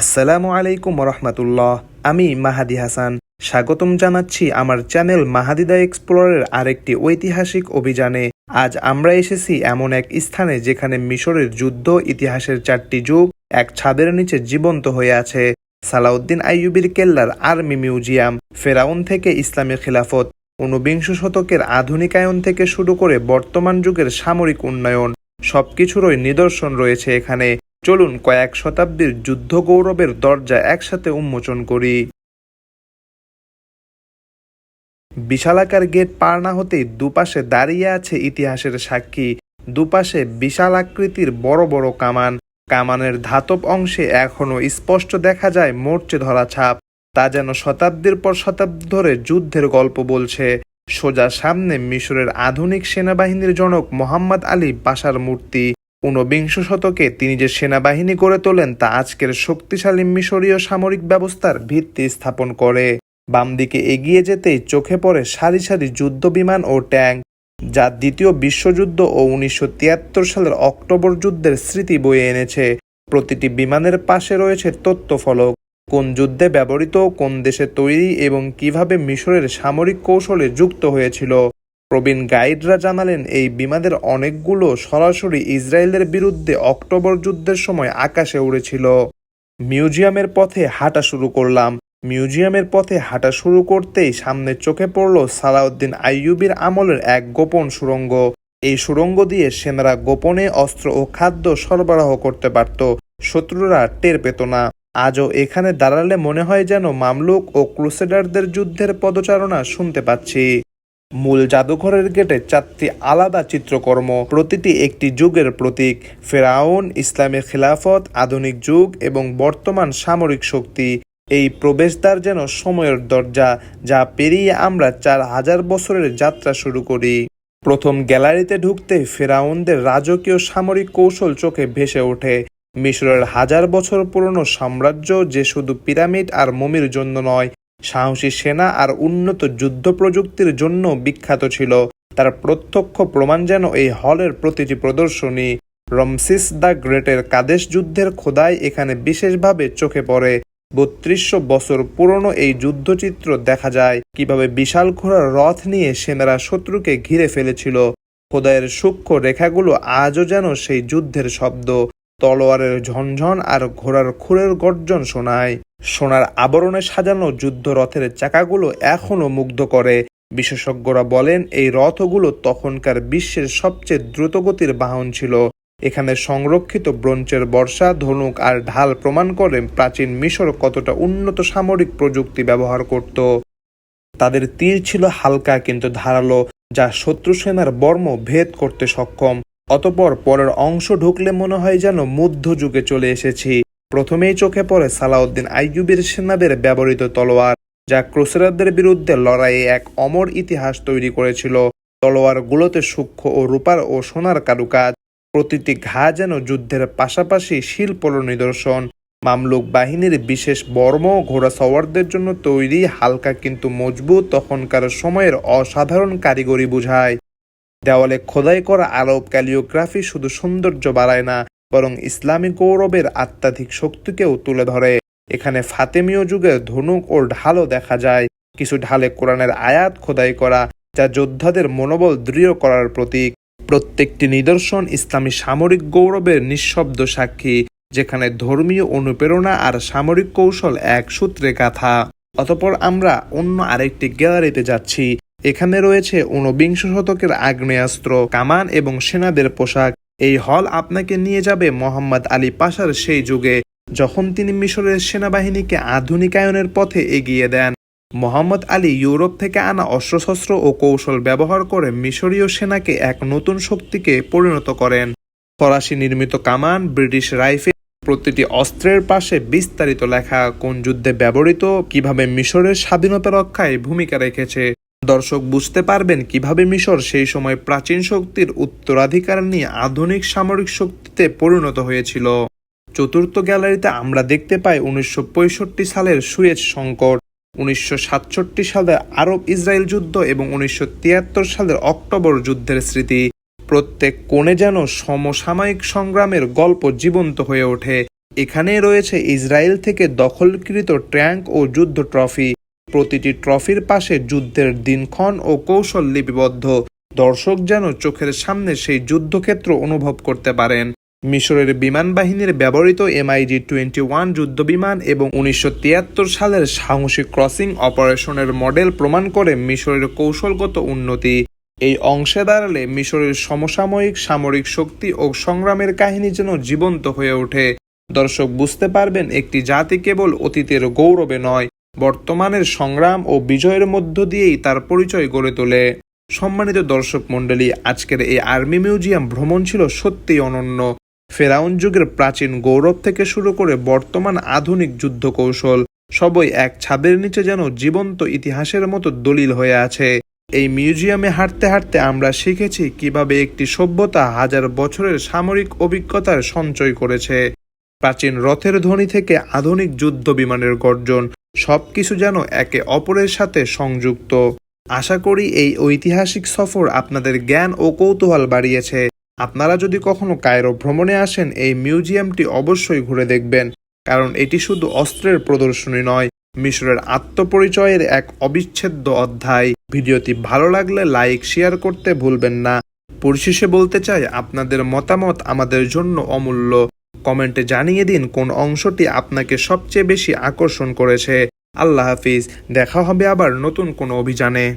আসসালামু আলাইকুম রহমতুল্লাহ আমি মাহাদি হাসান। স্বাগতম জানাচ্ছি আমার চ্যানেল মাহাদিদা এক্সপ্লোরের আরেকটি ঐতিহাসিক অভিযানে। আজ আমরা এসেছি এমন এক স্থানে যেখানে মিশরের যুদ্ধ ইতিহাসের চারটি যুগ এক ছাদের নিচে জীবন্ত হয়ে আছে। সালাউদ্দিন আইয়ুবির কেল্লার আর্মি মিউজিয়াম, ফেরাউন থেকে ইসলামী খিলাফত, ঊনবিংশ শতকের আধুনিকায়ন থেকে শুরু করে বর্তমান যুগের সামরিক উন্নয়ন, সবকিছুরই নিদর্শন রয়েছে এখানে। চলুন কয়েক শতাব্দীর যুদ্ধ গৌরবের দরজা একসাথে উন্মোচন করি। বিশালাকার গেট পার না হতেই দুপাশে দাঁড়িয়ে আছে ইতিহাসের সাক্ষী। দুপাশে বিশাল আকৃতির বড় বড় কামান। কামানের ধাতব অংশে এখনও স্পষ্ট দেখা যায় মোর্চে ধরা ছাপ। তা যেন শতাব্দীর পর শতাব্দী ধরে যুদ্ধের গল্প বলছে। সোজা সামনে মিশরের আধুনিক সেনাবাহিনীর জনক মোহাম্মদ আলী পাশার মূর্তি। ঊনবিংশ শতকে তিনি যে সেনাবাহিনী গড়ে তোলেন তা আজকের শক্তিশালী মিশরীয় সামরিক ব্যবস্থার ভিত্তি স্থাপন করে। বাম দিকে এগিয়ে যেতেই চোখে পড়ে সারি সারি যুদ্ধ বিমান ও ট্যাঙ্ক, যা দ্বিতীয় বিশ্বযুদ্ধ ও উনিশশো তিয়াত্তর সালের অক্টোবর যুদ্ধের স্মৃতি বয়ে এনেছে। প্রতিটি বিমানের পাশে রয়েছে তথ্যফলক কোন যুদ্ধে ব্যবহৃত, কোন দেশে তৈরি এবং কীভাবে মিশরের সামরিক কৌশলে যুক্ত হয়েছিল। প্রবীণ গাইডরা জানালেন, এই বিমানের অনেকগুলো সরাসরি ইসরায়েলের বিরুদ্ধে অক্টোবর যুদ্ধের সময় আকাশে উড়েছিল। মিউজিয়ামের পথে হাঁটা শুরু করলাম। মিউজিয়ামের পথে হাঁটা শুরু করতেই সামনে চোখে পড়ল সালাউদ্দিন আইয়ুবির আমলের এক গোপন সুড়ঙ্গ। এই সুড়ঙ্গ দিয়ে সেনারা গোপনে অস্ত্র ও খাদ্য সরবরাহ করতে পারত। শত্রুরা টের পেত না। আজও এখানে দাঁড়ালে মনে হয় যেন মামলুক ও ক্রুসেডারদের যুদ্ধের পদচারণা শুনতে পাচ্ছি। মূল জাদুঘরের গেটে চারটি আলাদা চিত্রকর্ম, প্রতিটি একটি যুগের প্রতীক। ফেরাউন, ইসলামের খিলাফত, আধুনিক যুগ এবং বর্তমান সামরিক শক্তি। এই প্রবেশদ্বার যেন সময়ের দরজা, যা পেরিয়ে আমরা চার হাজার বছরের যাত্রা শুরু করি। প্রথম গ্যালারিতে ঢুকতে ফেরাউনদের রাজকীয় সামরিক কৌশল চোখে ভেসে ওঠে। মিশরের হাজার বছর পুরনো সাম্রাজ্য যে শুধু পিরামিড আর মমির জন্য নয় সাহসী সেনা আর উন্নত যুদ্ধ প্রযুক্তির জন্য বিখ্যাত ছিল। তার প্রত্যক্ষ প্রমাণ যেন এই হলের প্রতিটি প্রদর্শনী। রমসিস দ্য গ্রেটের কাদেশ যুদ্ধের খোদাই এখানে বিশেষভাবে চোখে পড়ে। বত্রিশশো বছর পুরনো এই যুদ্ধচিত্র দেখা যায়। কীভাবে বিশাল ঘোড়ার রথ নিয়ে সেনারা শত্রুকে ঘিরে ফেলেছিল। খোদাইয়ের সূক্ষ্ম রেখাগুলো আজও যেন সেই যুদ্ধের শব্দ। তলোয়ারের ঝনঝন আর ঘোড়ার খুরের গর্জন শোনায়। সোনার আবরণে সাজানো যুদ্ধ রথের চাকাগুলো এখনও মুগ্ধ করে। বিশেষজ্ঞরা বলেন, এই রথগুলো তখনকার বিশ্বের সবচেয়ে দ্রুতগতির বাহন ছিল। এখানে সংরক্ষিত ব্রোঞ্চের বর্ষা, ধনুক আর ঢাল প্রমাণ করে প্রাচীন মিশর কতটা উন্নত সামরিক প্রযুক্তি ব্যবহার করত। তাদের তীর ছিল হালকা কিন্তু ধারালো, যা শত্রু সেনার বর্ম ভেদ করতে সক্ষম। অতপর পরের অংশ ঢুকলে মনে হয় যেন মধ্যযুগে চলে এসেছি। প্রথমেই চোখে পড়ে সালাউদ্দিন আইয়ুবের সেনাদের ব্যবহৃত তলোয়ার, যা ক্রুসেরারদের বিরুদ্ধে লড়াইয়ে এক অমর ইতিহাস তৈরি করেছিল। তলোয়ারগুলোতে সূক্ষ্ম ও রূপার ও সোনার কারুকাজ, প্রতিটি ঘা যেন যুদ্ধের পাশাপাশি শিল্পর নিদর্শন। মামলুক বাহিনীর বিশেষ বর্ম ঘোড়া সওয়ারদের জন্য তৈরি হালকা কিন্তু মজবুত তখনকার সময়ের অসাধারণ কারিগরি বোঝায়। দেওয়ালে খোদাই করা আরব ক্যালিওগ্রাফি শুধু সৌন্দর্য বাড়ায় না, বরং ইসলামী গৌরবের আত্মাধিক শক্তিকেও তুলে ধরে। এখানে ফাতেমীয় যুগের ধনুক ও ঢালও দেখা যায়। কিছু ঢালে কোরআনের আয়াত খোদাই করা, যা যোদ্ধাদের মনোবল দৃঢ় করার প্রতীক। প্রত্যেকটি নিদর্শন ইসলামী সামরিক গৌরবের নিঃশব্দ সাক্ষী, যেখানে ধর্মীয় অনুপ্রেরণা আর সামরিক কৌশল এক সূত্রে গাথা। অতপর আমরা অন্য আরেকটি গ্যালারিতে যাচ্ছি এখানে রয়েছে ঊনবিংশ শতকের আগ্নেয়াস্ত্র, কামান এবং সেনাদের পোশাক। এই হল আপনাকে নিয়ে যাবে মোহাম্মদ আলী পাশার সেই যুগে, যখন তিনি মিশরের সেনাবাহিনীকে আধুনিকায়নের পথে এগিয়ে দেন। মোহাম্মদ আলী ইউরোপ থেকে আনা অস্ত্রশস্ত্র ও কৌশল ব্যবহার করে মিশরীয় সেনাকে এক নতুন শক্তিকে পরিণত করেন। ফরাসি নির্মিত কামান, ব্রিটিশ রাইফেল, প্রতিটি অস্ত্রের পাশে বিস্তারিত লেখা, কোন যুদ্ধে ব্যবহৃত, কীভাবে মিশরের স্বাধীনতা রক্ষায় ভূমিকা রেখেছে। দর্শক বুঝতে পারবেন কীভাবে মিশর সেই সময় প্রাচীন শক্তির উত্তরাধিকার নিয়ে আধুনিক সামরিক শক্তিতে পরিণত হয়েছিল। চতুর্থ গ্যালারিতে আমরা দেখতে পাই উনিশশো পঁয়ষট্টি সালের সুয়েজ সংকট, উনিশশো সাতষট্টি সালে আরব ইসরায়েল যুদ্ধ এবং উনিশশো তিয়াত্তর সালের অক্টোবর যুদ্ধের স্মৃতি। প্রত্যেক কোণে যেন সমসাময়িক সংগ্রামের গল্প জীবন্ত হয়ে ওঠে। এখানে রয়েছে ইসরায়েল থেকে দখলকৃত ট্যাঙ্ক ও যুদ্ধ ট্রফি। প্রতিটি ট্রফির পাশে যুদ্ধের দিনক্ষণ ও কৌশল লিপিবদ্ধ। দর্শক যেন চোখের সামনে সেই যুদ্ধক্ষেত্র অনুভব করতে পারেন। মিশরের বিমান বাহিনীর ব্যবহৃত এমআইজি টোয়েন্টি ওয়ান যুদ্ধবিমান এবং উনিশশো তিয়াত্তর সালের সাহসিক ক্রসিং অপারেশনের মডেল প্রমাণ করে মিশরের কৌশলগত উন্নতি। এই অংশে দাঁড়ালে মিশরের সমসাময়িক সামরিক শক্তি ও সংগ্রামের কাহিনী যেন জীবন্ত হয়ে ওঠে। দর্শক বুঝতে পারবেন, একটি জাতি কেবল অতীতের গৌরবে নয় বর্তমানের সংগ্রাম ও বিজয়ের মধ্য দিয়েই তার পরিচয় গড়ে তোলে। সম্মানিত দর্শক মণ্ডলী, আজকের এই আর্মি মিউজিয়াম ভ্রমণ ছিল সত্যিই অনন্য। ফেরাউন যুগের প্রাচীন গৌরব থেকে শুরু করে বর্তমান আধুনিক যুদ্ধ কৌশল সবই এক ছাদের নিচে যেন জীবন্ত ইতিহাসের মতো দলিল হয়ে আছে। এই মিউজিয়ামে হাঁটতে হাঁটতে আমরা শিখেছি কীভাবে একটি সভ্যতা হাজার বছরের সামরিক অভিজ্ঞতার সঞ্চয় করেছে। প্রাচীন রথের ধ্বনি থেকে আধুনিক যুদ্ধ বিমানের গর্জন সবকিছু যেন একে অপরের সাথে সংযুক্ত। আশা করি এই ঐতিহাসিক সফর আপনাদের জ্ঞান ও কৌতূহল বাড়িয়েছে। আপনারা যদি কখনো কায়রো ভ্রমণে আসেন, এই মিউজিয়ামটি অবশ্যই ঘুরে দেখবেন, কারণ এটি শুধু অস্ত্রের প্রদর্শনী নয়, মিশরের আত্মপরিচয়ের এক অবিচ্ছেদ্য অধ্যায়। ভিডিওটি ভালো লাগলে লাইক, শেয়ার করতে ভুলবেন না। পরিশেষে বলতে চাই, আপনাদের মতামত আমাদের জন্য অমূল্য। কমেন্টে জানিয়ে দিন কোন অংশটি আপনাকে সবচেয়ে বেশি আকর্ষণ করেছে। আল্লাহ হাফিজ, দেখা হবে আবার নতুন কোনো অভিযানে।